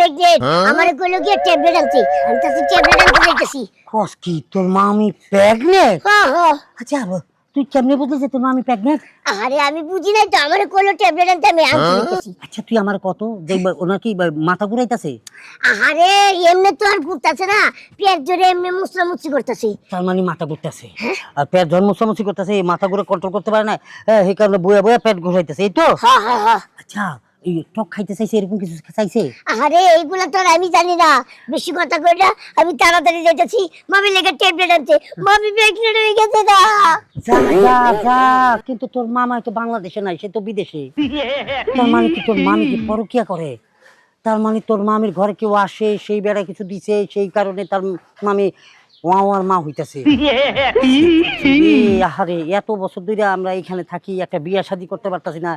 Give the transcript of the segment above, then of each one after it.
Pregnant আমার কইলো গিয়ে ট্যাবলেট আনছি আমি তাতে ট্যাবলেট আনতে যাইতেছি। কস কি তোর মামি প্রেগনেন্ট হ্যাঁ হ্যাঁ। আচ্ছা তুই কেমনে বুঝলি তোর মামি প্রেগনেন্ট আরে আমি বুঝি নাই তো আমার কইলো ট্যাবলেট আনতে আমি আনতে যাইতেছি। আচ্ছা তুই আমার কত? যে ওনার কি মাথা ঘুরাইতাছে? আরে এমনি তো আর ঘুরতাছে না পেট এমনি করতেছি। তার মানে মাথা ঘুরতেছে? আর পেট করতেছে এই মাথা ঘুরে কন্ট্রোল করতে পারে না হ্যাঁ সেই কারণে বয়ে বয়ে পেট ঘুরাইতেছে এই তো? হ্যাঁ হ্যাঁ হ্যাঁ। আচ্ছা টক খাইতে চাইছে এরকম কিছু চাইছে আরে এইগুলা তো আমি জানি না। বেশি কথা কই আমি তাড়াতাড়ি যাইতেছি। মামি লেগে ট্যাবলেট আনতে মামি প্রেগনেন্ট হয়ে গেছে না যা যা যা কিন্তু তোর মামা তো বাংলাদেশে নাই সে তো বিদেশে। তার মানে কি তোর মামি কি পরকিয়া করে? তার মানে তোর মামির ঘরে কেউ আসে সেই বেড়া কিছু দিছে সেই কারণে তার মামি মা হইতাছে। আরে এত বছর ধরে আমরা এখানে থাকি একটা বিয়া শাদি করতে পারতাছি না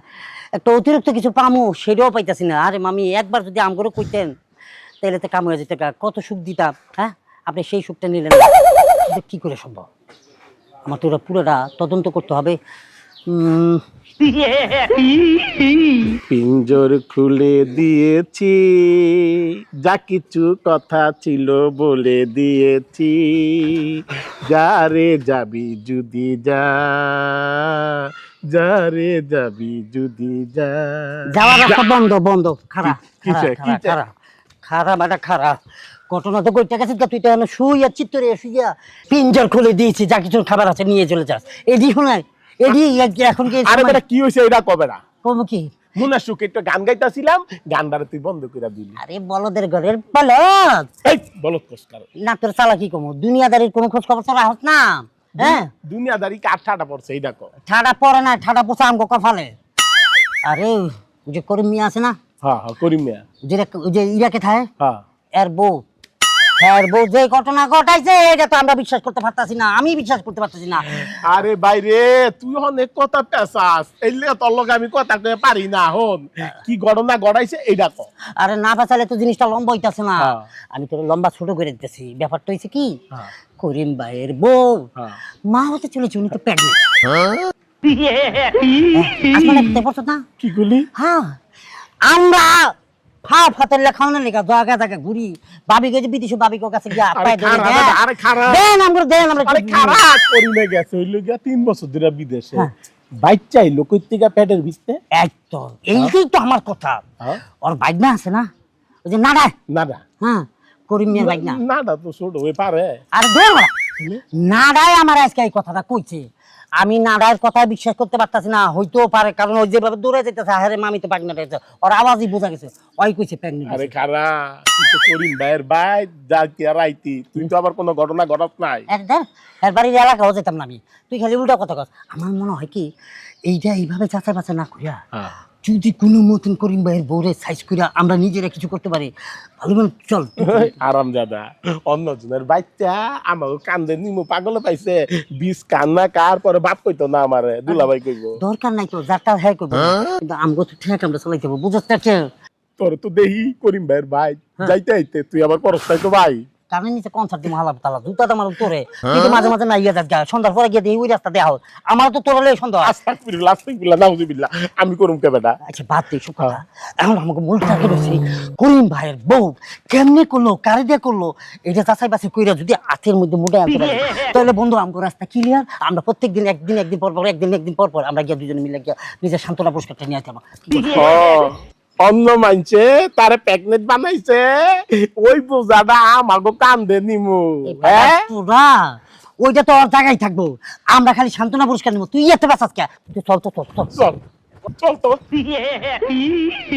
একটা অতিরিক্ত কিছু পামো সেটাও পাইতাছি না। আরে মামি একবার যদি আমগরও কইতেন তাহলে তো কাম হয়ে যেত কত সুখ দিতাম হ্যাঁ? আপনি সেই সুখটা নিলেন কি করে সম্ভব? আমার তো ওরা পুরোটা তদন্ত করতে হবে। পিঞ্জর খুলে দিয়েছি যা কিছু কথা ছিল বলে দিয়েছি। যা রে যাবি যদি যা যা রে যাবি যদি যা। যাওয়ার রাস্তা বন্ধ বন্ধ খারাপ খারাপ? খারাপ এটা খারাপ ঘটনা তো কইতে গেছিস তুই তো শুইয়া চিত্তরে শুইয়া পিঞ্জর খুলে দিয়েছি যা কিছু খাবার আছে নিয়ে চলে যাস। এই এডি শোনাই এডি এখন কি আরে বেটা কি এটা কবে না? কি? একটা গান গাইতেছিলাম তুই বন্ধ করে দিলি। আরে বলদের ঘরের বলদ এই বলত কষ্টার না তোর চালা কি কমু? দুনিয়াদারির কোনো খোঁজ খবর তোরা হস না? হ্যাঁ? দুনিয়াদারি কার ঠাটা পড়ছে ঠাডা পরে না আমগো কপালে। আরে যে করিম মিয়া আছে না? হ্যাঁ হ্যাঁ করিম মিয়া। যে ইরাকে থাকে হ্যাঁ। এর বউ। বউ যে ঘটনা ঘটাইছে এটা তো আমরা বিশ্বাস করতে পারতাছি না আমি বিশ্বাস করতে পারতাছি না। আরে বাইরে তুই অনেক কথা তোর লগে আমি কথা কয়ে পারি না হন। কি ঘটনা ঘটাইছে এইটা কো। আরে না বাঁচালে তো জিনিসটা লম্বা হইতাছে না। হ্যাঁ। আমি তোর লম্বা ছোট করে দিতেছি। ব্যাপারটা হইছে কি? হ্যাঁ। করিম ভাইয়ের বউ। হ্যাঁ। মা হতে চলেছে উনি তো প্রেগনেন্ট না? কি করলি? হ্যাঁ। আমরা ফা ফাতের লেখাও না লেখা জায়গা জায়গা ঘুরি। ভাবি গেছে বিদেশে ভাবি কাছে গিয়া আরে ধরে দেন। আরে খারাপ। দেন আমরা দেন আমরা আরে খারাপ করিমে গেছে হইল গিয়া তিন বছর ধরে বিদেশে। হ্যাঁ। বাচ্চাই লোকের থেকে পেটের ভিতরে। একদম। এইটাই তো আমার কথা। হ্যাঁ? আছে না? ওই যে নাডা না না হ্যাঁ করিম বাইকনা না না তো ছোট হয়ে পারে। আর ধর নাডায় আমার আজকে এই কথাটা কইছে। আমি নাডার কথা বিশ্বাস করতে পারতাছি না হইতেও পারে কারণ ওই যেভাবে দূরে যেতেছে হারে মামি তো প্রেগনেন্ট হয়েছে। ওর আওয়াজই বোঝা গেছে ওই কইছে প্রেগনেন্ট আরে খারা তুই তো করিম ভাইয়ের ভাই যা কি আর আইতি তুই তো আবার কোনো ঘটনা ঘটাত নাই। এর বাড়ির এলাকাও যেতাম না আমি। তুই খালি উল্টা কথা কস আমার মনে হয় কি এইটা এইভাবে যাচাই বাছাই না করিয়া যদি কোনো মতন করিম ভাইয়ের বউরে সাইজ করিয়া আমরা নিজেরা কিছু করতে পারি ভালো ভালো চল। আরাম দাদা অন্য জনের বাচ্চা আমাকে কান্দে নিমু পাগলে পাইছে বিষ কান্না কার পরে বাপ কইতো না আমারে দুলাভাই কইব। দরকার নাই তো যারটা হ্যাঁ করব কিন্তু আমগো তো ঠিক আমরা চালাইতে হবে বুঝতে পারছে তোর তো দেহি করিম ভাইয়ের ভাই হ্যাঁ। যাইতে আইতে তুই আবার পরস্তাই তো ভাই। কানে নিচে কনসার্ট দিমু হালাপ তালা জুতাটা মারুন তোরে কিন্তু মাঝে মাঝে না ইয়ে যাক সন্ধ্যার পরে গিয়ে ওই রাস্তা আমার তো তোরলে সন্ধ্যা আস্তাগফিরুল্লাহ আস্তাগফিরুল্লাহ নাউজুবিল্লাহ আমি করুম কে বেটা? আচ্ছা বাদ দে সুখ কথা এখন আমাকে মূল টার্গেট হচ্ছে করিম ভাইয়ের বউ কেমনে করল কারে দিয়ে করল? এটা যাচাই বাছাই কইরা যদি হাতের মধ্যে মুঠে আনতে পারি তাহলে বন্ধু আমাকে রাস্তা ক্লিয়ার আমরা প্রত্যেকদিন একদিন একদিন পর পর একদিন একদিন পর পর আমরা গিয়ে দুজনে মিলে গিয়ে নিজের সান্ত্বনা পুরস্কারটা নিয়ে আসতাম অন্য মানছে তারে প্যাকনেট বানাইছে। ওই বোঝাটা আমাকে কান্দে নিমু হ্যাঁ? ওইটা তো ওর জায়গায় থাকব। আমরা খালি সান্ত্বনা পুরস্কার নিবো। তুই এত বেসাস কে? তুই চল তো চল চল। চল চল তো